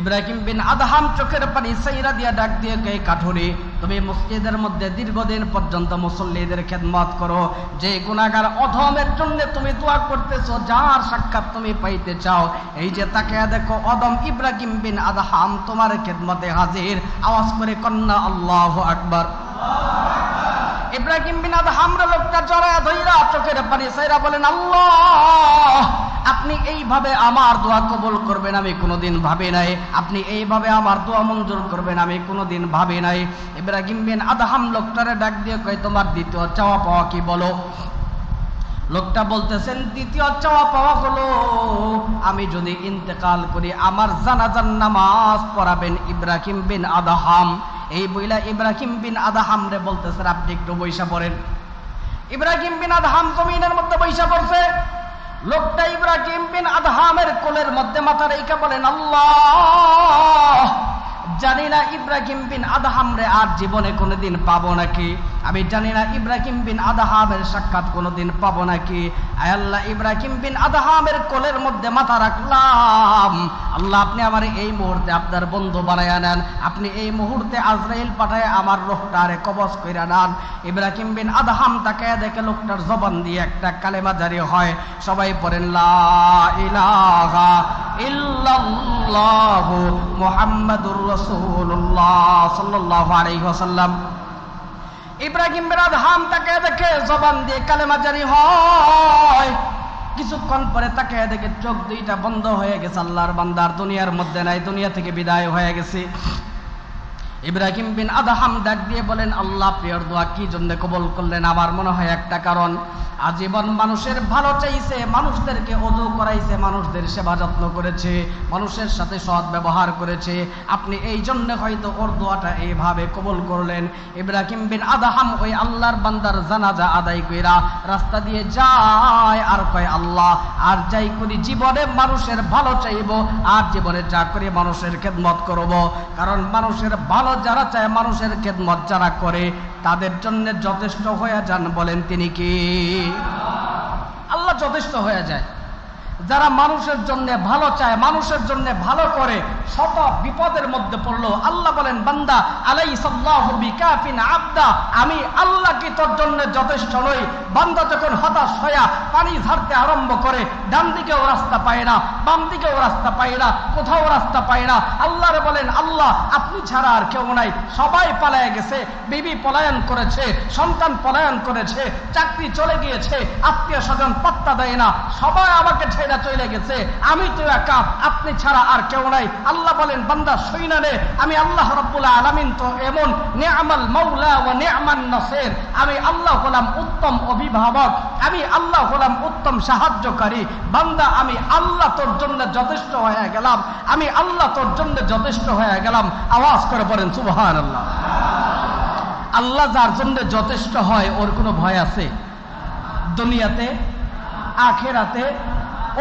ইব্রাহিম বিন Adham চোখের পানি সাইরা দিয়া ডাক দিয়ে কে কাঠুরি তুমি মসজিদের মধ্যে দীর্ঘদিন পর্যন্ত মুসল্লিদের খেদমত করো। যে গুণাগার অধমের জন্য তুমি দোয়া করতেছো, যার সাক্ষাৎ তুমি পাইতে চাও, এই যে তাকে দেখো অদম ইব্রাহিম বিন আদহাম তোমার খেদমতে হাজির। আওয়াজ করে কন্যা, আল্লাহ আকবর। ইব্রাহিম বিন আদহামরা লোকটা জড়ায় ধৈরা চোখের পানি সাইরা বলেন, আল্লাহ! আপনি এইভাবে আমার দোয়া কবল করবেন, আমি কোনোদিন ভাবি নাই। আপনি এইভাবে আমার দোয়া মঞ্জুর করবেন, আমি কোনোদিন ভাবি নাই। ইব্রাহিম বিন আদহাম লোকটারে ডাক দিয়ে কয়, তোমার দ্বিতীয় চাওয়া পাওয়া কি বলো? লোকটা বলতেছেন, দ্বিতীয় চাওয়া পাওয়া হলো, আমি যদি ইন্তেকাল করি, আমার জানাজান নামাজ পড়াবেন ইব্রাহিম বিন আদাহাম। এই বইলা ইব্রাহিম বিন আদাহাম রে বলতেছেন, আপনি একটু বৈশা পড়েন। ইব্রাহিম বিন আদহাম জমিনের মধ্যে বৈশা পড়ছে। লোকটা ইব্রাহিম বিন আদহামের কোলের মধ্যে মাথা রেখা বলেন, আল্লাহ, জানি না ইব্রাহিম বিন আদহাম রে আর জীবনে কোনোদিন পাবো নাকি? আমি জানি না ইব্রাহিম বিন আদহামের সাক্ষাৎ কোনোদিন পাবো নাকি। আল্লাহ, ইব্রাহিম বিন আদহামের কোলের মধ্যে মাথা রাখলাম। আল্লাহ, আপনি আমার এই মুহূর্তে আপনার বন্ধু বানায় নেন। আপনি এই মুহূর্তে আজরাইল পাঠায় আমার লোকটারে কবজ কইরা নেন। ইব্রাহিম বিন আদহাম তাকে দেখে লোকটার জবান দিয়ে একটা কালেমা জারি হয়। সবাই পড়েন, লা ইলাহা ইল্লাল্লাহু মুহাম্মাদুর রাসূলুল্লাহ সাল্লাল্লাহু ইব্রাহিম বেরাদ আদহাম তাকে দেখে জবান দিয়ে কালেমা জারি হয়। কিছুক্ষণ পরে তাকে দেখে চোখ দুইটা বন্ধ হয়ে গেছে, আল্লাহর বান্দার দুনিয়ার মধ্যে নাই, দুনিয়া থেকে বিদায় হয়ে গেছে। ইব্রাহিম বিন আদাহাম ডাক দিয়ে বলেন, আল্লাহ, প্রিয়র দোয়া কি জন্য কবল করলেন? আমার মনে হয় একটা কারণ। আজীবন মানুষের ভালো চাইছে, মানুষদেরকে অজু করাইছে, মানুষদের সেবা যত্ন করেছে, মানুষের সাথে সৎ ব্যবহার করেছে। আপনি এই জন্য হয়তো ওর দোয়াটা এইভাবে কবল করলেন। ইব্রাহিম বিন আদাহাম ওই আল্লাহর বান্দার জানাজা আদায় কইরা রাস্তা দিয়ে যায়, আর কয়, আল্লাহ, আর যাই করি জীবনে মানুষের ভালো চাইব, আর জীবনে যা করি মানুষের খেদমত করব। কারণ মানুষের ভালো যারা চায়, মানুষের খেদমত যারা করে তাদের জন্য যথেষ্ট হয়ে যান বলেন তিনি কি? আল্লাহ যথেষ্ট হয়ে যায়। যারা মানুষের জন্য ভালো চায়, মানুষের জন্য ভালো করে, শত বিপদের মধ্যে পড়ল। আল্লাহ বলেন, বান্দা আলাই কাফিন আবদা, আমি আল্লাহ কি তোর জন্য যথেষ্ট নই? বান্দা যখন হতাশ হইয়া পানি ঝাড়তে আরম্ভ করে, ডান দিকেও রাস্তা পায় না, বাম দিকেও রাস্তা পায় না, কোথাও রাস্তা পায় না। আল্লাহরে বলেন, আল্লাহ, আপনি ছাড়া আর কেউ নাই। সবাই পালায় গেছে, বিবি পলায়ন করেছে, সন্তান পলায়ন করেছে, চাকরি চলে গিয়েছে, আত্মীয় স্বজন পাত্তা দেয় না। সবাই আমাকে ছেড়ে চলে গেছে। আমি তো একা আপনি ছাড়া আর কেউ নাই। আল্লাহ বলেন, বান্দা সৈনারে আমি আল্লাহ রব্বুল্লাহ আলামিন তো এমন নেআমাল মাওলা ও নেআমান নাসির। আমি আল্লাহ হলাম উত্তম অভিভাবক। আমি আল্লাহ হলাম উত্তম সাহায্যকারী। বান্দা, আমি আল্লাহ তোর জন্য যথেষ্ট হয়ে গেলাম। আমি আল্লাহ তোর জন্য যথেষ্ট হয়ে গেলাম। আওয়াজ করে বলেন সুবহান আল্লাহ আল্লাহ যার জন্য যথেষ্ট হয়, ওর কোনো ভয় আছে? দুনিয়াতে, আখেরাতে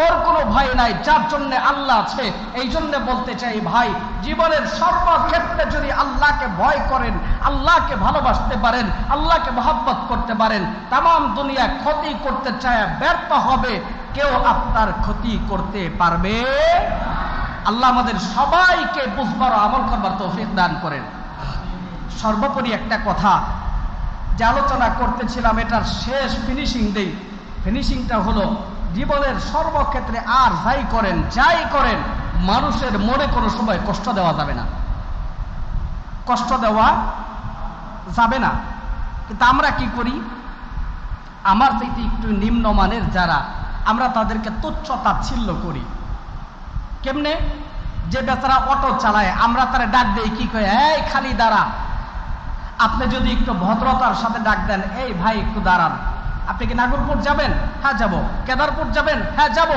ওর কোনো ভয় নাই, যার জন্য আল্লাহ আছে, এই জন্য বলতে চাই, ভাই, জীবনের সর্বক্ষেত্রে যদি আল্লাহকে ভয় করেন, আল্লাহকে ভালোবাসতে পারেন, আল্লাহকে মহাব্বত করতে পারেন তাম দুনিয়া ক্ষতি করতে চায়, ব্যর্থ হবে, কেউ আপনার ক্ষতি করতে পারবে? আল্লাহ আমাদের সবাইকে বুঝবার আমল করবার তৌফিক দান করেন। সর্বোপরি একটা কথা, যে আলোচনা করতেছিলাম, এটার শেষ ফিনিশিং দেই ফিনিশিংটা হলো জীবনের সর্বক্ষেত্রে আর যাই করেন যাই করেন, মানুষের মনে কোনো সময় কষ্ট দেওয়া যাবে না। কষ্ট দেওয়া যাবে না। কিন্তু আমরা কি করি? আমার থেকে একটু নিম্নমানের যারা, আমরা তাদেরকে তুচ্ছ তাচ্ছিল্য করি। কেমনে? যে বেচারা অটো চালায়, আমরা তারা ডাক দেই, কি কয়, এই খালি দাঁড়া আপনি যদি একটু ভদ্রতার সাথে ডাক দেন, এই ভাই একটু দাঁড়ান। আপনি কি নাগরপুর যাবেন? হ্যাঁ যাব। কেদারপুর যাবেন? হ্যাঁ যাব।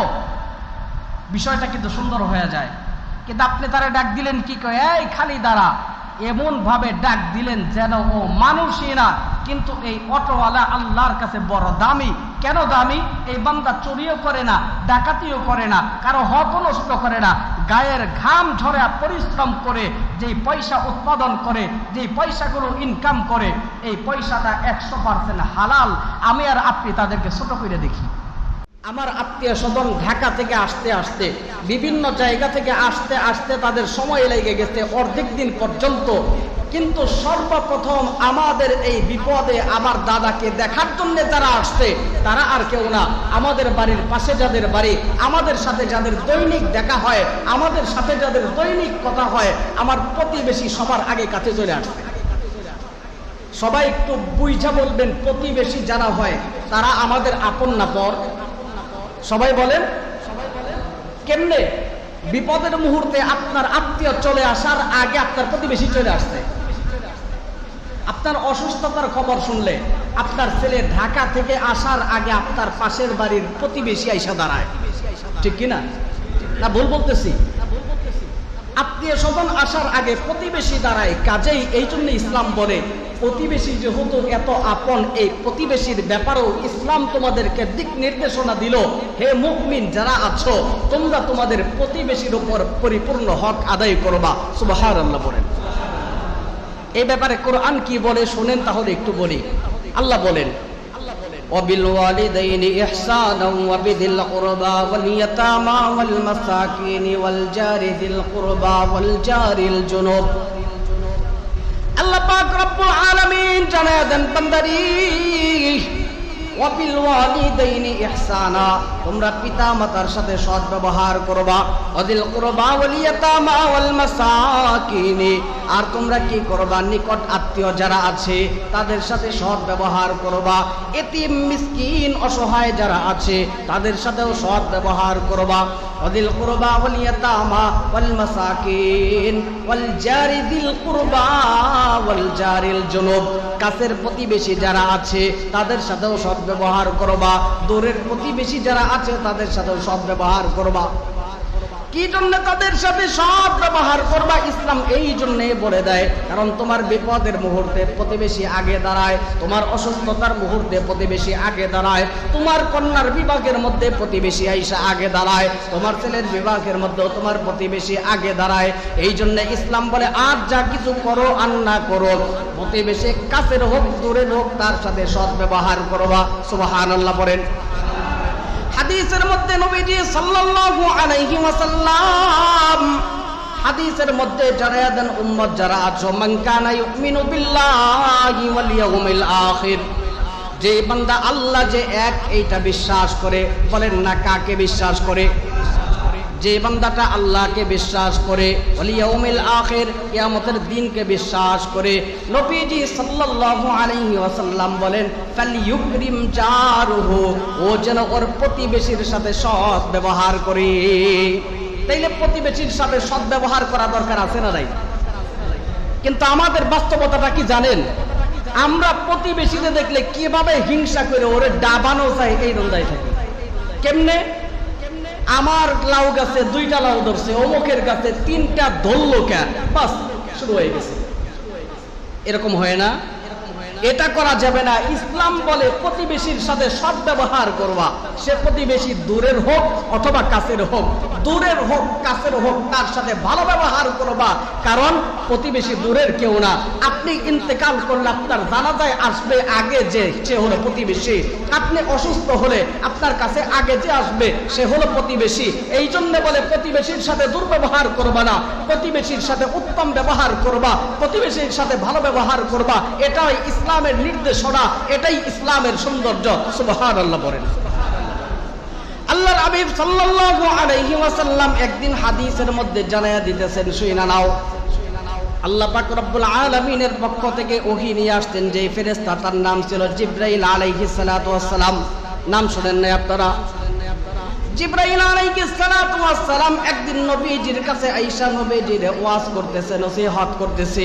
বিষয়টা কিন্তু সুন্দর হয়ে যায়। কিন্তু আপনি তারা ডাক দিলেন কি কয়, এই খালি দাঁড়া এমন ভাবে ডাক দিলেন যেন ও মানুষই না, কিন্তু এই অটোওয়ালা আল্লাহর কাছে বড় দামি। কেন দামি? এই বান্দা চুরিও করে না, ডাকাতিও করে না, কারও হক নষ্ট করে না। গায়ের ঘাম ঝরে পরিশ্রম করে, যেই পয়সা উৎপাদন করে, যেই পয়সাগুলো ইনকাম করে, এই পয়সাটা একশো পার্সেন্ট হালাল। আমি আর আপনি তাদেরকে ছোট করে দেখি। আমার আত্মীয় স্বজন ঢাকা থেকে আসতে আসতে, বিভিন্ন জায়গা থেকে আসতে আসতে তাদের সময় লেগে গেছে অর্ধেক দিন পর্যন্ত। কিন্তু সর্বপ্রথম আমাদের এই বিপদে আমার দাদাকে দেখার জন্য যারা আসছে, তারা আর কেউ না। আমাদের বাড়ির পাশে যাদের বাড়ি, আমাদের সাথে যাদের দৈনিক দেখা হয়, আমাদের সাথে যাদের দৈনিক কথা হয়, আমার প্রতিবেশী সবার আগে কাছে চলে আসছে। সবাই একটু বুঝা বলবেন, প্রতিবেশী যারা হয়, তারা আমাদের আপন না পর সবাই বলেন কেমনে? বিপদের মুহূর্তে আপনার আত্মীয় চলে আসার আগে আপনার প্রতিবেশী চলে আসতে আপনার অসুস্থতার খবর শুনলে আপনার ছেলে ঢাকা থেকে আসার আগে আপনার পাশের বাড়ির প্রতিবেশী আইসা দাঁড়ায়। ঠিক কিনা? না, ভুল বলতেছি। আত্মীয় স্বজন আসার আগে প্রতিবেশী দাঁড়ায় কাজেই এই জন্য ইসলাম বলে। প্রতিবেশী যেহেতু এত আপন, এই প্রতিবেশীর ব্যাপারেও ইসলাম তোমাদেরকে দিক নির্দেশনা দিল। হে মুকমিন যারা আছো, তোমরা তোমাদের প্রতিবেশীর উপর পরিপূর্ণ হক আদায় করবা। সুবাহার আল্লাহ বলেন। এই ব্যাপারে কোরআন কি বলে, শোনেন তাহলে একটু বলি। আল্লাহ বলেন وبالوالدين إحسانا وبذي القربى واليتامى والمساكين والجار ذي القربى والجار الجنوب আল্লাহ পাক রব্বুল আলামিন জানায় দেন বান্দারি ওয়াবিল ওয়ালিদাইনি ইহসানা তোমরা পিতা মাতার সাথে সৎ ব্যবহার করবা অদিল কুরবা ওয়াল ইয়াতামা ওয়াল মাসাকিনি আর তোমরা কি করবা? নিকট আত্মীয় যারা আছে, তাদের সাথে সৎ ব্যবহার করবা। এতিম, মিসকিন, অসহায় যারা আছে, তাদের সাথেও সৎ ব্যবহার করবা। অদিল কুরবা ওয়াল ইয়াতামা ওয়াল মাসাকিন ওয়াল জারি দিল কুরবা ওয়াল জারিল জুনুব। কাছের প্রতিবেশী যারা আছে, তাদের সাথেও সৎ ব্যবহার করবা। দূরের প্রতিবেশী যারা আছে, তাদের সাথেও সৎ ব্যবহার করবা। কি জন্য তাদের সাথে সৎ ব্যবহার করবা? ইসলাম এই জন্য বলে দেয়, কারণ তোমার বিপদের মুহূর্তে প্রতিবেশী আগে দাঁড়ায়, তোমার অসুস্থতার মুহূর্তে প্রতিবেশী আগে দাঁড়ায়, তোমার কন্যার বিভাগের মধ্যে প্রতিবেশী আইসা আগে দাঁড়ায়, তোমার ছেলের বিভাগের মধ্যেও তোমার প্রতিবেশী আগে দাঁড়ায়। এই জন্য ইসলাম বলে, আর যা কিছু করো, আর না করো। প্রতিবেশী কাছের হোক, দূরের হোক, তার সাথে সৎ ব্যবহার করবা। সুবাহান আল্লাহ বলেন। হাদিসের মধ্যে নবীজি সাল্লাল্লাহু আলাইহি ওয়াসাল্লাম হাদিসের মধ্যে জানায়া দেন, উম্মত যারা আছো, মান কানা ইউমিনু বিল্লাহি ওয়াল ইয়াউমিল আখির। যে বান্দা আল্লাহ যে এক, এইটা বিশ্বাস করে। বলেন না, কাকে বিশ্বাস করে? যে বান্দাটা আল্লাহকে বিশ্বাস করে ওলিয়াউমিল আখির, কিয়ামতের দিনকে বিশ্বাস করে, নবীজি সাল্লাল্লাহু আলাইহি ওয়াসাল্লাম বলেন ফালইউকরিম জারুহু ও যেন ওর প্রতিবেশীর সাথে সৎ ব্যবহার করে। তাইলে প্রতিবেশীর সাথে সৎ ব্যবহার করা দরকার আছে না নাই? কিন্তু আমাদের বাস্তবতাটা কি জানেন? আমরা প্রতিবেশীদের দেখলে কীভাবে হিংসা করে ওরে ডাবানো চাই এই রন্দায় থাকি। কেমনে? আমার লাউ গাছে দুইটা লাউ ধরছে, অমুকের গাছে তিনটা ধরলো কেন বাস, শুরু হয়ে গেছে। এরকম হয় না। এটা করা যাবে না। ইসলাম বলে প্রতিবেশীর সাথে সদ্ব্যবহার ব্যবহার করবা। সে প্রতিবেশী দূরের হোক অথবা কাছের হোক। দূরের হোক, কাছের হোক, তার সাথে ভালো ব্যবহার করবা। কারণ প্রতিবেশী দূরের কেউ না। আপনি ইন্তেকাল করলে আপনার জানাজায় আসবে আগে যে সে হলো প্রতিবেশী। আপনি অসুস্থ হলে আপনার কাছে আগে যে আসবে, সে হলো প্রতিবেশী। এই জন্য বলে প্রতিবেশীর সাথে দুর্ব্যবহার করবা না। প্রতিবেশীর সাথে উত্তম ব্যবহার করবা। প্রতিবেশীর সাথে ভালো ব্যবহার করবা। এটাই ইসলামের নির্দেশনা। এটাই ইসলামের সৌন্দর্য। সুবহান আল্লাহ বলেন। আল্লাহর হাবিব সাল্লাল্লাহু আলাইহি ওয়াসাল্লাম একদিন হাদিসের মধ্যে জানায়া দিতেছেন, শুইনা নাও। আল্লাহ পাক রব্বুল আলামিনের পক্ষ থেকে ওহী নিয়ে আসতেন যে ফেরেশতা তার নাম ছিল জিব্রাইল আলাইহিস সালাতু ওয়াসসালাম। নাম শুনেন না আপনারা? জিব্রাইল আলাইহিস সালাতু ওয়াসসালাম একদিন নবীজির কাছে আয়েশা নবীজির ওয়াজ করতেছে, নসিহত করতেছে।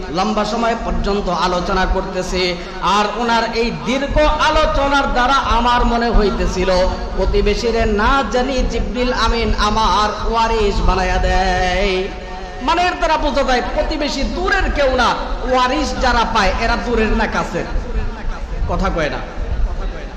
লম্বা সময় পর্যন্ত আলোচনা করতেছে, আর ওনার এই দীর্ঘ আলোচনার দ্বারা আমার মনে হইতেছিল, প্রতিবেশীরে না জানি জিব্রিল আমিন আমার ওয়ারিস বানায়া দেয়। মানে এর দ্বারা বোঝা যায়, প্রতিবেশী দূরের কেউ না ওয়ারিস যারা পায়, এরা দূরের না কাছের। কথা কয় না।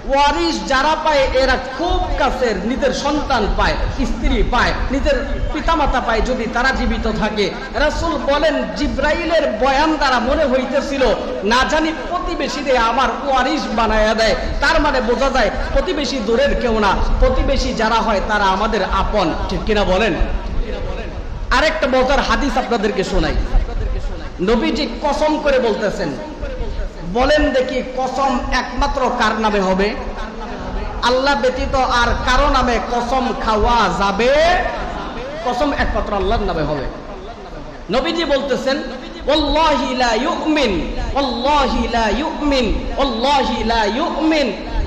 ওয়ারিস যারা পায়, এরা খুব কাছের নিজের সন্তান পায়, স্ত্রী পায়, নিজের পিতামাতা পায় যদি তারা জীবিত থাকে। রাসুল বলেন, জিব্রাইলের বয়ান দ্বারা মনে হইতেছিল, না জানি প্রতিবেশীদের আমার ওয়ারিস বানায়া দেয়। তার মানে বোঝা যায়, প্রতিবেশী দূরের কেউ না। প্রতিবেশী যারা হয়, তারা আমাদের আপন। ঠিক কিনা বলেন? আরেকটা মজার হাদিস আপনাদেরকে শোনাই। নবীজি কসম করে বলতেছেন বলেন দেখি কসম একমাত্র কার নামে হবে? আল্লাহ ব্যতীত আর কারও নামে কসম খাওয়া যাবে? কসম একমাত্র আল্লাহর নামে হবে। নবীজি বলতেছেন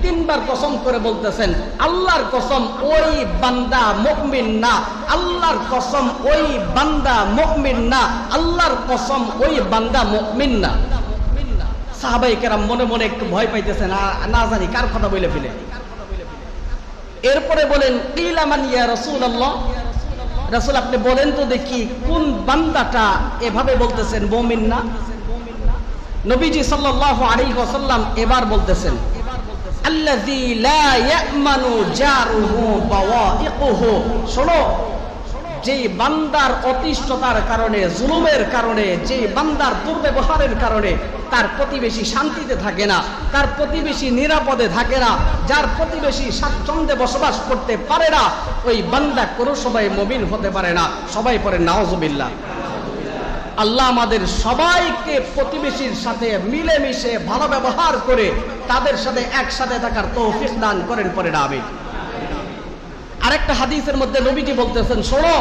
তিনবার কসম করে বলতেছেন, আল্লাহর কসম ওই বান্দা মুমিন না, আল্লাহর কসম ওই বান্দা মুমিন না, আল্লাহর কসম ওই বান্দা মুমিন না। সাহাবাই কেরাম মনে মনে একটু ভয় পাইতেছে না না জানি কার কথা বলে ফেলে। এরপরে বলেন ইলামান ইয়া রাসূল, আপনি বলেন তো দেখি কোন বান্দাটা এভাবে বলতেছেন, মুমিন না? নবীজি সাল্লাল্লাহু আলাইহি ওয়াসাল্লাম এবার বলতেছেন, আল্লাযী লা ইয়ামানু জারুহু বাওয়াইকুহু। শোনো যেই বান্দার অতিষ্ঠতার কারণে, জুলুমের কারণে, যেই বান্দার দুর্ব্যবহারের কারণে তার প্রতিবেশী শান্তিতে থাকে না, তার প্রতিবেশী নিরাপদে থাকে না, যার প্রতিবেশী স্বাচ্ছন্দ্যে বসবাস করতে পারে না, ওই বান্দা কোনো সবাই মবিন হতে পারে না। সবাই পরে নাওজবিল্লা আল্লাহ আমাদের সবাইকে প্রতিবেশীর সাথে মিলেমিশে ভালো ব্যবহার করে তাদের সাথে একসাথে থাকার তৌফিক দান করেন পরে না, আমিন। আরেকটা হাদিসের মধ্যে নবীজি বলতেছেন, শোনো,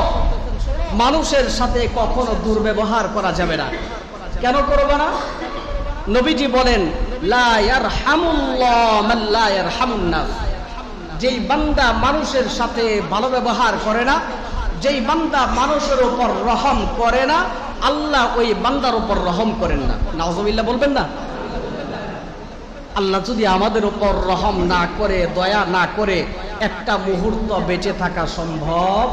মানুষের সাথে কখনো দুর্ব্যবহার করা যাবে না। কেন করবে না? নবীজি বলেন যেই বান্দা মানুষের সাথে ভালো ব্যবহার করে না, যেই বান্দা মানুষের উপর রহম করে না, আল্লাহ ওই বান্দার উপর রহম করেন না। নাওজবিল্লাহ বলবেন না? আল্লাহ যদি আমাদের উপর রহম না করে, দয়া না করে একটা মুহূর্ত বেঁচে থাকা সম্ভব।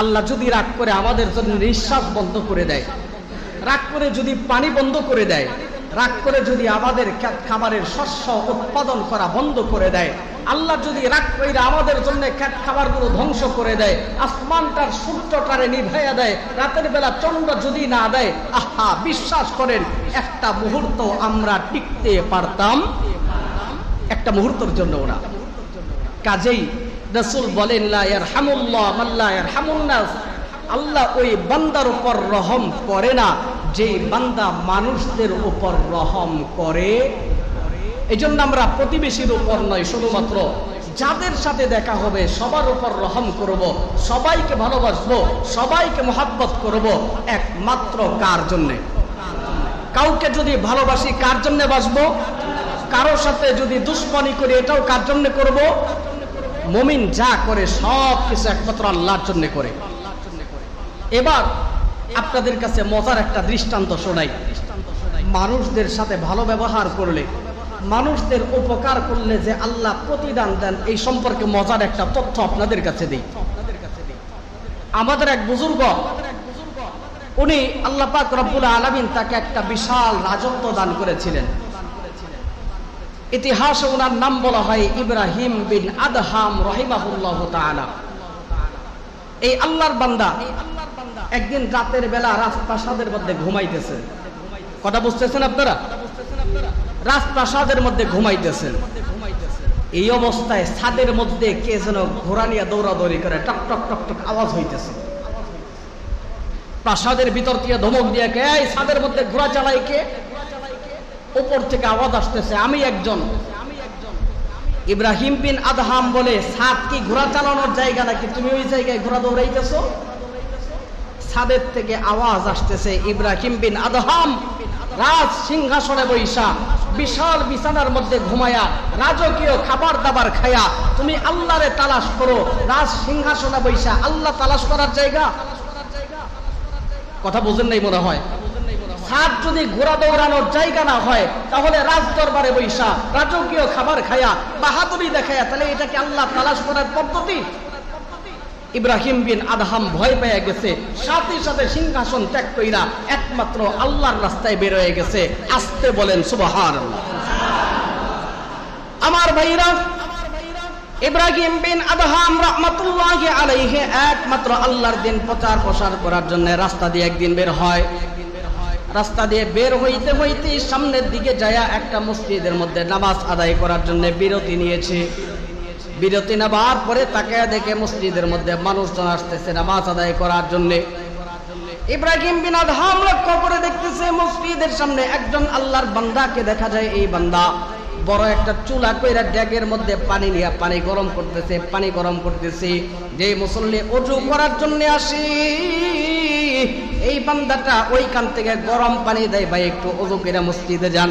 আল্লাহ যদি রাগ করে আমাদের জন্য নিঃশ্বাস বন্ধ করে দেয়, রাগ করে যদি পানি বন্ধ করে দেয়, রাগ করে যদি আমাদের খাবারের শস্য উৎপাদন করা বন্ধ করে দেয়, আল্লাহ যদি রাগ করে আমাদের জন্য খ্যাত খাবারগুলো ধ্বংস করে দেয়, আসমানটার সূর্যটারে নিভাইয়া দেয়, রাতের বেলা চন্দ্র যদি না দেয়, আহা, বিশ্বাস করেন, একটা মুহূর্ত আমরা টিকতে পারতাম। একটা মুহূর্তের জন্য ওরা কাজেই রসুল বলেন আল্লাহ ওই বান্দার উপর রহম করে না, যে বান্দা মানুষদের উপর রহম করে। এই জন্য আমরা প্রতিবেশীর উপর নয়, শুধুমাত্র যাদের সাথে দেখা হবে, সবার উপর রহম করব, সবাইকে ভালোবাসবো, সবাইকে মহাব্বত করব, একমাত্র কার জন্যে? কাউকে যদি ভালোবাসি, কার জন্যে বাসবো? কারোর সাথে যদি দুশ্মনী করি, এটাও কার জন্য করব? মমিন যা করে সব কিছু একমাত্র আল্লাহর জন্য করে। এবার আপনাদের কাছে মজার একটা দৃষ্টান্ত শোনাই। মানুষদের সাথে ভালো ব্যবহার করলে, মানুষদের উপকার করলে যে আল্লাহ প্রতিদান দেন, এই সম্পর্কে মজার একটা তথ্য আপনাদের কাছে দিই। আমাদের এক বুজুর্গ, উনি আল্লাহ পাক রব্বুল আলমিন তাকে একটা বিশাল রাজত্ব দান করেছিলেন। ইতিহাসে ওনার নাম বলা হয় ইব্রাহিম বিন আদহাম রহিমাহুল্লাহ তাআলা। এই আল্লাহর বান্দা একদিন রাতের বেলা রাজপ্রাসাদের মধ্যে ঘুমাইতেছে। কথা বুঝতেছেন আপনারা? রাজপ্রাসাদের মধ্যে ঘুমাইতেছেন। এই অবস্থায় ছাদের মধ্যে কে যেন ঘোরা নিয়ে দৌড়াদৌড়ি করে টক টক টক টক আওয়াজ হইতেছে। প্রাসাদের ভিতর দিয়ে ধমক দিয়ে কে ছাদের মধ্যে ঘোরা চালাই কে? উপর থেকে আওয়াজ আসতেছে, আমি একজন। ইব্রাহিম বিন আদহাম বলে ছাদ কি ঘোড়া চালানোর জায়গা নাকি তুমি ওই জায়গায় ঘোড়া দৌড়াইতেছো? ছাদের থেকে আওয়াজ আসতেছে, ইব্রাহিম বিন আদহাম, রাজ সিংহাসনে বৈশা, বিশাল বিছানার মধ্যে ঘুমায়া, রাজকীয় খাবার দাবার খায়া, তুমি আল্লাহরে তালাশ করো, রাজ সিংহাসনে বৈশা, আল্লাহ তালাশ করার জায়গা? কথা বুঝেন নাই মনে হয়। ছাদ যদি ঘোরা দৌড়ানোর জায়গা না হয়, তাহলে রাজ দরবারে বৈশা, রাজকীয় খাবার খায়া, বাহাদুরি দেখায়া, তাহলে এটাকে আল্লাহ তালাশ করার পদ্ধতি। ইব্রাহিম বিন আদহাম ভয় পেয়ে গেছে, সাথে সাথে সিংহাসন ত্যাগ কইরা একমাত্র আল্লাহর রাস্তায় বের হয়ে গেছে। আসতে বলেন সুবাহান আমার ভাইরা, ইব্রাহিম বিন আদহাম রহমাতুল্লাহি আলাইহি একমাত্র আল্লাহর দিন প্রচার প্রসার করার জন্য রাস্তা দিয়ে একদিন বের হয়। রাস্তা দিয়ে বের হইতে হইতে সামনের দিকে যায়া একটা মসজিদের মধ্যে নামাজ আদায় করার জন্য বিরতি নিয়েছে। বিরতি নেবার পরে তাকে দেখে মসজিদের মধ্যে মানুষজন আসতেছে নামাজ আদায় করার জন্য। ইব্রাহিম বিন আদহাম লক্ষ্য করে দেখতেছে মসজিদের সামনে একজন আল্লাহর বান্দাকে দেখা যায়। এই বান্দা বড় একটা চুলা কইরা ড্যাগের মধ্যে পানি নিয়ে পানি গরম করতেছে, পানি গরম করতেছে। যে মুসল্লি অজু করার জন্য আসি। এই বান্দাটা ওইখান থেকে গরম পানি দেয় ভাই, একটু অজু করে মসজিদে যান।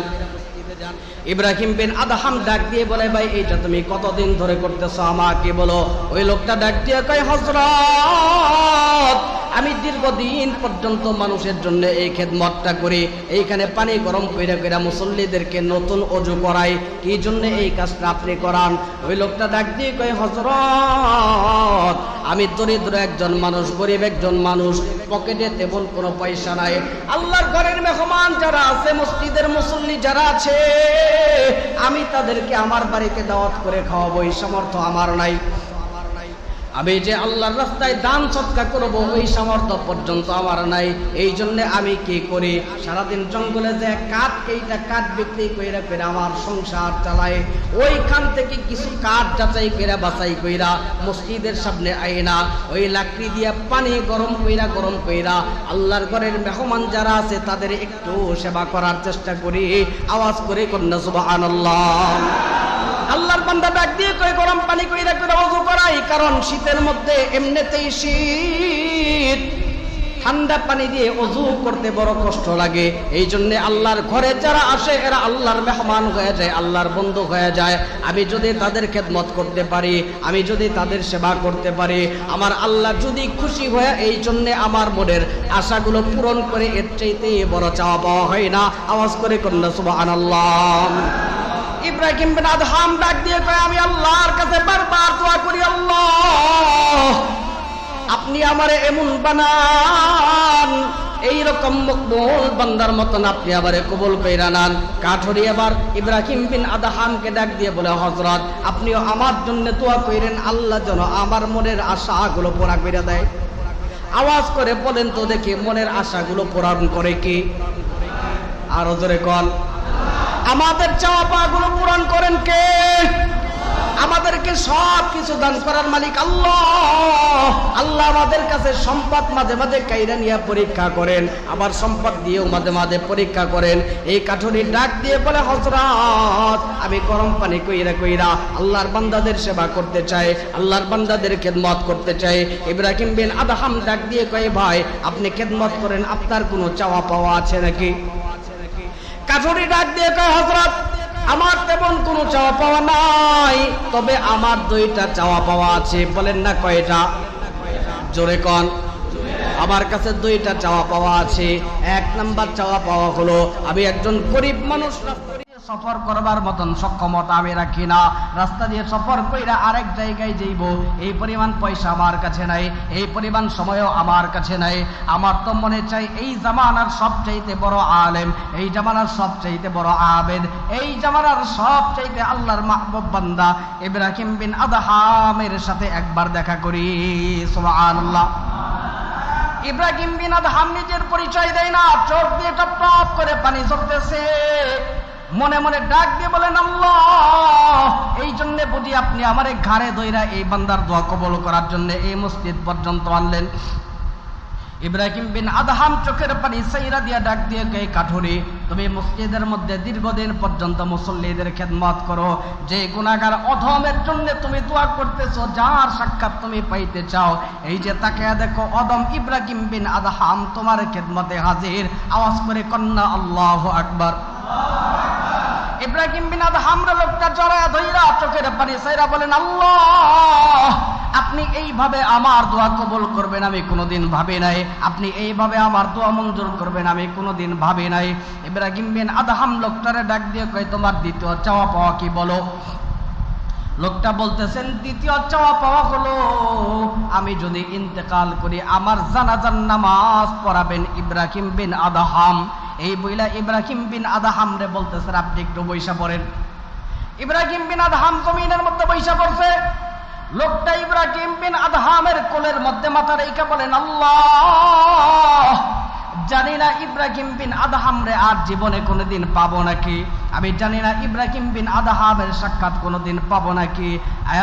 ইব্রাহিম বিন আদহাম ডাক দিয়ে বলে, ভাই, এইটা তুমি কতদিন ধরে করতেছো আমাকে বলো। ওই লোকটা ডাক দিয়ে কয় হজরত আমি দীর্ঘদিন পর্যন্ত মানুষের জন্য এই খেদমতটা করি। এইখানে পানি গরম কইরা কইরা মুসল্লিদেরকে নতুন অজু করাই। কি জন্য এই কাজটা আপনি করান? ওই লোকটা ডাক দিয়ে কয় হজরত আমি দরিদ্র একজন মানুষ, গরিব একজন মানুষ। পকেটে তেমন কোনো পয়সা নাই। আল্লাহর ঘরের মেহমান যারা আছে, মসজিদের মুসল্লি যারা আছে, আমি তাদেরকে আমার বাড়িতে দাওয়াত করে খাওয়াবো। এই সামর্থ্য আমার নাই। আমি যে আল্লাহর রাস্তায় দান সৎকা করব, ওই সামর্থ্য পর্যন্ত আমার নাই। এই জন্য আমি কি করি? সারাদিন জঙ্গলে যে কাঠ, এইটা কাঠ বিক্রি কইরা করে আমার সংসার চালায় ওইখান থেকে কিছু কাঠ যাচাই কইরা বাছাই কইরা মসজিদের সামনে আইনা। ওই লাকড়ি দিয়ে পানি গরম কইরা গরম কইরা আল্লাহর ঘরের মেহমান যারা আছে, তাদের একটু সেবা করার চেষ্টা করি। আওয়াজ করে কন্যা, সুবহানাল্লাহ। আল্লাহর বান্দা ডাক দিয়ে কই গরম পানি কইরা করে ওযু করাই, কারণ শীতের মধ্যে এমনিতেই শীত। ঠান্ডা পানি দিয়ে অজু করতে বড় কষ্ট লাগে। এই জন্য আল্লাহর ঘরে যারা আসে, এরা আল্লাহর মেহমান হয়ে যায়, আল্লাহর বন্ধু হয়ে যায়। আমি যদি তাদের খেদমত করতে পারি, আমি যদি তাদের সেবা করতে পারি, আমার আল্লাহ যদি খুশি হয়ে এই জন্য আমার মনের আশাগুলো পূরণ করে, এর চাইতে বড় চাওয়া পাওয়া হয় না। আওয়াজ করে কন্যা, সুবহানাল্লাহ। ইব্রাহিম বিন আদহাম ডাক দিয়ে কয়, আমি আল্লাহর কাছে বারবার দোয়া করি, আল্লাহ, আপনি আমারে এমন বানান এই রকম মকবুল বান্দার মতন আপনি আবারে কবুল কইরা নান। কাঠরি আবার ইব্রাহিম বিন আদহামকে ডাক দিয়ে বলে, হযরত, আপনিও আমার জন্য দোয়া কইরেন, আল্লাহ যেন আমার মনের আশাগুলো পুরা কইরা দেয়। আওয়াজ করে বলেন তো দেখি মনের আশাগুলো পূরণ করে কি? আরও জোরে কন। আমাদের চাওয়া পাগুলো পূরণ করেন কে? আমাদেরকে সব কিছু দান করার মালিক আল্লাহ। আল্লাহ আমাদের কাছে সম্পদ মাঝে মাঝে কাইরা নিয়ে পরীক্ষা করেন। আবার সম্পদ দিয়েও মাঝে মাঝে পরীক্ষা করেন। এই কাঠুরি ডাক দিয়ে বলে হজরত আমি গরম পানি কইরা কইরা আল্লাহর বান্দাদের সেবা করতে চাই, আল্লাহর বান্দাদের খেদমত করতে চাই। ইব্রাহিম বিন আদহাম ডাক দিয়ে কয়ে, ভাই, আপনি খেদমত করেন, আপনার কোনো চাওয়া পাওয়া আছে নাকি? কাঠুরি ডাক দিয়ে কয় হজরত আমার তেমন কোনো চাওয়া পাওয়া নাই, তবে আমার দুইটা চাওয়া পাওয়া আছে। বলেন না কয়টা? জোরে কন। আমার কাছে দুইটা চাওয়া পাওয়া আছে। এক নাম্বার চাওয়া পাওয়া হলো, আমি একজন গরিব মানুষ রাস্তা দিয়ে সফর করবার মতন সক্ষমতা আমি রাখি না। রাস্তা দিয়ে সফর কইরা আরেক জায়গায় যাইব। এই পরিমাণ পয়সা আমার কাছে নাই, এই পরিমাণ সময়ও আমার কাছে নাই। আমার তো মনে চাই এই জামানার সবচাইতে বড় আলেম, এই জামানার সবচাইতে বড় আবেদ, এই জামানার সবচাইতে আল্লাহর মাহবুব বান্দা ইব্রাহিম বিন আদহামের সাথে একবার দেখা করি। সুবহানাল্লাহ। ইব্রাহিম বিন আদহাম নিজের পরিচয় দেয় না, চোখ দিয়ে টপ টপ করে পানি ঝরতেছে। মনে মনে ডাক দিয়ে বলেন এই জন্য বুঝি আপনি আমার ঘাড়ে দইরা এই বান্দার দোয়া কবল করার জন্য এই মসজিদ পর্যন্ত আনলেন। ইব্রাহিম বিন আদহাম চোখের পানি সাইরা দিয়া ডাক দিয়ে, কে কাঠুরি, তুমি মসজিদের মধ্যে দীর্ঘদিন পর্যন্ত মুসল্লিদের খেদমত করো। যে গুণাগার অধমের জন্য তুমি দোয়া করতেছো, যার সাক্ষাৎ তুমি পাইতে চাও, এই যে তাকে দেখো অদম ইব্রাহিম বিন আদহাম, তোমার খেদমতে হাজির। আওয়াজ করে কন্যা, আল্লাহ আকবার। ইব্রাহিম বিন আদহামরা লোকটা জড়ায় ধইরা চোখের পানি সাইরা বলেন, আল্লাহ, আপনি এইভাবে আমার দোয়া কবল করবেন আমি কোনোদিন ভাবি নাই। আপনি এইভাবে আমার দোয়া মঞ্জুর করবেন আমি কোনোদিন ভাবি নাই। ইব্রাহিম বিন আদহাম লোকটারে ডাক দিয়ে কয়, তোমার দ্বিতীয় চাওয়া পাওয়া কি বলো? লোকটা বলতেছেন, দ্বিতীয় চাওয়া পাওয়া হলো, আমি যদি ইন্তেকাল করি, আমার জানাজান নামাজ পড়াবেন ইব্রাহিম বিন আদাহাম। এই বইলা ইব্রাহিম বিন আদাহাম রে বলতেছে আপনি একটু বৈশা পড়েন। ইব্রাহিম বিন আদহাম জমিনের মধ্যে বৈশা পড়ছে। লোকটা ইব্রাহিম বিন আদহামের কোলের মধ্যে মাথা রেখা বলেন, আল্লাহ! জানি না ইব্রাহিম বিন আদহাম রে আর জীবনে কোনোদিন পাবো নাকি? আমি জানি না ইব্রাহিম বিন আদহামের সাক্ষাৎ কোনোদিন পাবো নাকি?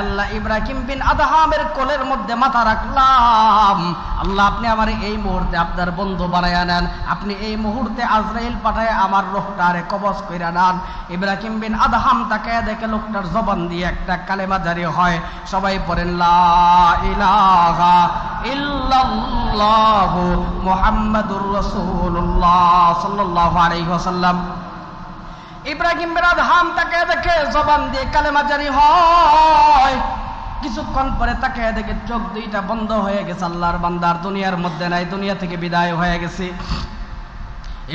আল্লাহ, ইব্রাহিম বিন আদহামের কোলের মধ্যে মাথা রাখলাম। আল্লাহ, আপনি আমার এই মুহূর্তে আপনার বন্ধু বানায় নেন। আপনি এই মুহূর্তে আজরাইল পাঠায় আমার লোকটারে কবজ কইরা নেন। ইব্রাহিম বিন আদহাম তাকে দেখে লোকটার জবান দিয়ে একটা কালেমা জারি হয়। সবাই পড়েন, লা ইলাহা ইল্লাল্লাহু মুহাম্মাদুর রাসূলুল্লাহ সাল্লাল্লাহু আলাইহি ওয়াসাল্লাম। ইব্রাহিম বিন আদহাম তাকে দেখে জবান দিয়ে কালেমা জারি হয়। কিছুক্ষণ পরে তাকে দেখে চোখ দুইটা বন্ধ হয়ে গেছে, আল্লাহর বান্দার দুনিয়ার মধ্যে নাই, দুনিয়া থেকে বিদায় হয়ে গেছে।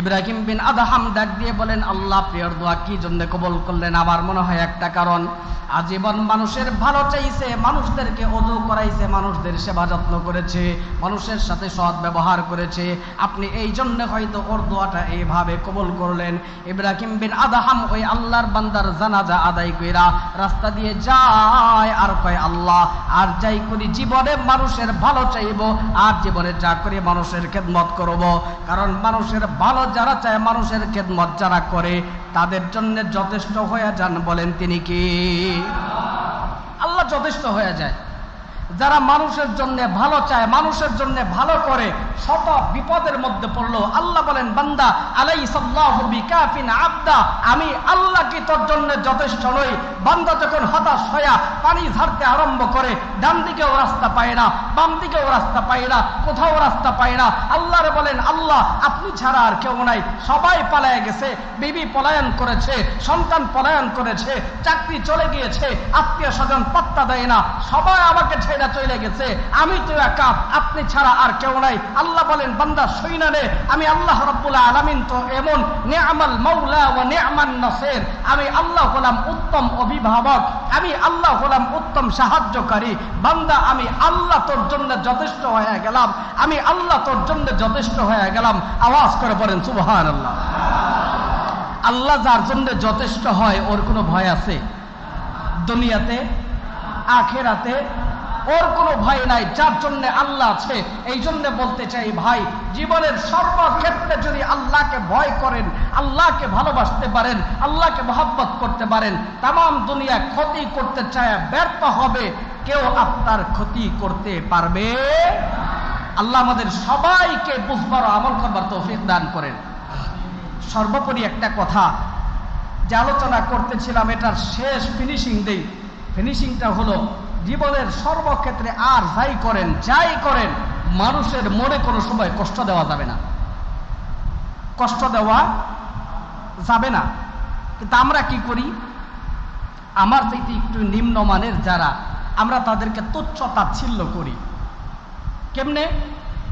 ইব্রাহিম বিন আদাহাম ডাক দিয়ে বলেন, আল্লাহ, প্রিয়র দোয়া কি জন্য কবল করলেন? আমার মনে হয় একটা কারণ। আজীবন মানুষের ভালো চাইছে, মানুষদেরকে অজু করাইছে, মানুষদের সেবা যত্ন করেছে, মানুষের সাথে সৎ ব্যবহার করেছে। আপনি এই জন্য হয়তো ওর দোয়াটা এইভাবে কবল করলেন। ইব্রাহিম বিন আদাহাম ওই আল্লাহর বান্দার জানাজা আদায় কইরা রাস্তা দিয়ে যায়, আর কয়, আল্লাহ, আর যাই করি জীবনে মানুষের ভালো চাইব, আর জীবনে যা করি মানুষের খেদমত করব। কারণ মানুষের ভালো যারা চায়, মানুষের খেদমত যারা করে তাদের জন্য যথেষ্ট হয়ে যান বলেন তিনি কি? আল্লাহ যথেষ্ট হয়ে যায়। যারা মানুষের জন্য ভালো চায়, মানুষের জন্য ভালো করে, শত বিপদের মধ্যে পড়ল। আল্লাহ বলেন, বান্দা আলাই সাল্লাহু বিকাফিন আবদা, আমি আল্লাহ কি তোর জন্য যথেষ্ট নই? বান্দা যখন হতাশ হইয়া পানি ঝাড়তে আরম্ভ করে, ডান দিকেও রাস্তা পায় না, বাম দিকেও রাস্তা পায় না, কোথাও রাস্তা পায় না। আল্লাহরে বলেন, আল্লাহ, আপনি ছাড়া আর কেউ নাই। সবাই পালায় গেছে, বিবি পলায়ন করেছে, সন্তান পলায়ন করেছে, চাকরি চলে গিয়েছে, আত্মীয় স্বজন পাত্তা দেয় না। সবাই আমাকে ছেড়ে চলে গেছে, আমি তো একা আপনি ছাড়া আর কেউ নাই। আল্লাহ বলেন, বান্দা সইনা রে আমি আল্লাহ রব্বুল আলামিন তো এমন নেআমাল মাওলা ও নেআমান নাসির। আমি আল্লাহ হলাম উত্তম অভিভাবক, আমি আল্লাহ হলাম উত্তম সাহায্যকারী। বান্দা, আমি আল্লাহ তোর জন্য যথেষ্ট হয়ে গেলাম, আমি আল্লাহ তোর জন্য যথেষ্ট হয়ে গেলাম। আওয়াজ করে বলেন সুবহান আল্লাহ আল্লাহ যার জন্য যথেষ্ট হয়, ওর কোনো ভয় আছে? দুনিয়াতে, আখেরাতে ওর কোনো ভয় নাই, যার জন্য আল্লাহ আছে, এই জন্য বলতে চাই, ভাই, জীবনের সর্বক্ষেত্রে যদি আল্লাহকে ভয় করেন, আল্লাহকে ভালোবাসতে পারেন, আল্লাহকে মহাব্বত করতে পারেন তাম দুনিয়া ক্ষতি করতে চায়, ব্যর্থ হবে, কেউ আপনার ক্ষতি করতে পারবে? আল্লাহ আমাদের সবাইকে বুঝবার আমল করবার তৌফিক দান করেন। সর্বোপরি একটা কথা, যে আলোচনা করতেছিলাম, এটার শেষ ফিনিশিং দেই ফিনিশিংটা হলো জীবনের সর্বক্ষেত্রে আর যাই করেন যাই করেন, মানুষের মনে কোনো সময় কষ্ট দেওয়া যাবে না। কষ্ট দেওয়া যাবে না। কিন্তু আমরা কি করি? আমার থেকে একটু নিম্নমানের যারা, আমরা তাদেরকে তুচ্ছ তাচ্ছিল্য করি। কেমনে?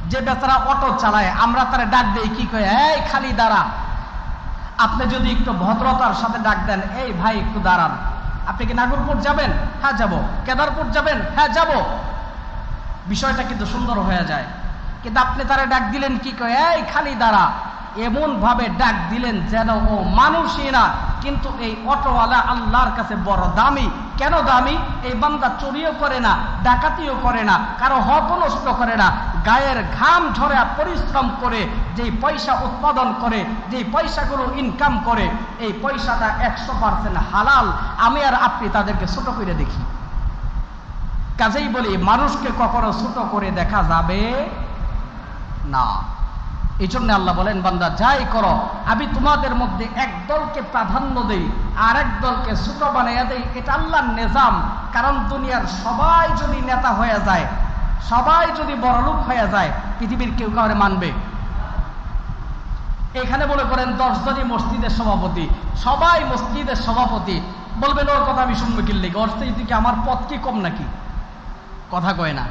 যে বেচারা অটো চালায়, আমরা তারা ডাক দেই, কি কয়, এই খালি দাঁড়া। আপনি যদি একটু ভদ্রতার সাথে ডাক দেন, এই ভাই, একটু দাঁড়ান। আপনি কি নাগরপুর যাবেন? হ্যাঁ যাব। কেদারপুর যাবেন? হ্যাঁ যাব। বিষয়টা কিন্তু সুন্দর হয়ে যায়। কিন্তু আপনি তারা ডাক দিলেন কি কয়, এই খালি দাঁড়া এমন ভাবে ডাক দিলেন যেন, ও মানুষই না কিন্তু এই অটোওয়ালা আল্লাহর কাছে বড় দামি। কেন দামি? এই বান্দা চুরিও করে না, ডাকাতিও করে না, কারও হক নষ্ট করে না। গায়ের ঘাম ঝরে পরিশ্রম করে, যেই পয়সা উৎপাদন করে, যেই পয়সাগুলো ইনকাম করে, এই পয়সাটা একশো পার্সেন্ট হালাল। আমি আর আপনি তাদেরকে ছোট করে দেখি। কাজেই বলি, মানুষকে কখনো ছোট করে দেখা যাবে না। এই জন্য আল্লাহ বলেন, বান্দা, যাই করো, আমি তোমাদের মধ্যে এক দলকে প্রাধান্য দেই, আর এক দলকে ছোট বানাইয়া দেই, এটা আল্লাহর নিজাম। কারণ দুনিয়ার সবাই যদি নেতা হয়ে যায়, সবাই যদি বড়লোক হয়ে যায়, পৃথিবীর কেউ কাউরে মানবে? এখানে মনে করেন, দশজনই মসজিদের সভাপতি, সবাই মসজিদের সভাপতি। বলবেন, ওর কথা আমি শুনব কিনলে ওর থেকে আমার পথ কি কম নাকি? কথা কয় না।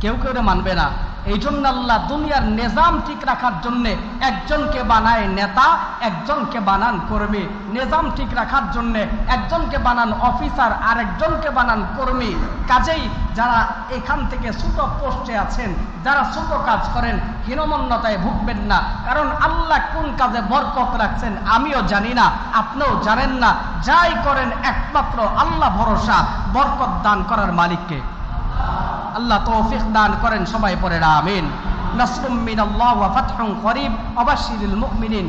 কেউ কেউ মানবে না। এই জন্য আল্লাহ দুনিয়ার নিজাম ঠিক রাখার জন্য একজনকে বানায় নেতা, একজনকে বানান কর্মী। নিজাম ঠিক রাখার জন্য একজনকে বানান অফিসার আর একজনকে বানান কর্মী। কাজেই যারা এখান থেকে ছোট পোস্টে আছেন, যারা ছোট কাজ করেন, হীনমন্যতায় ভুগবেন না। কারণ আল্লাহ কোন কাজে বরকত রাখছেন আমিও জানি না, আপনিও জানেন না। যাই করেন একমাত্র আল্লাহ ভরসা, বরকত দান করার মালিককে। আল্লাহ তৌফিক দান করেন সবাই পরে আমিন। নসরুম মিনাল্লাহ ওয়া ফাতহুন করিব অবাশশিরিল মুমিনিন।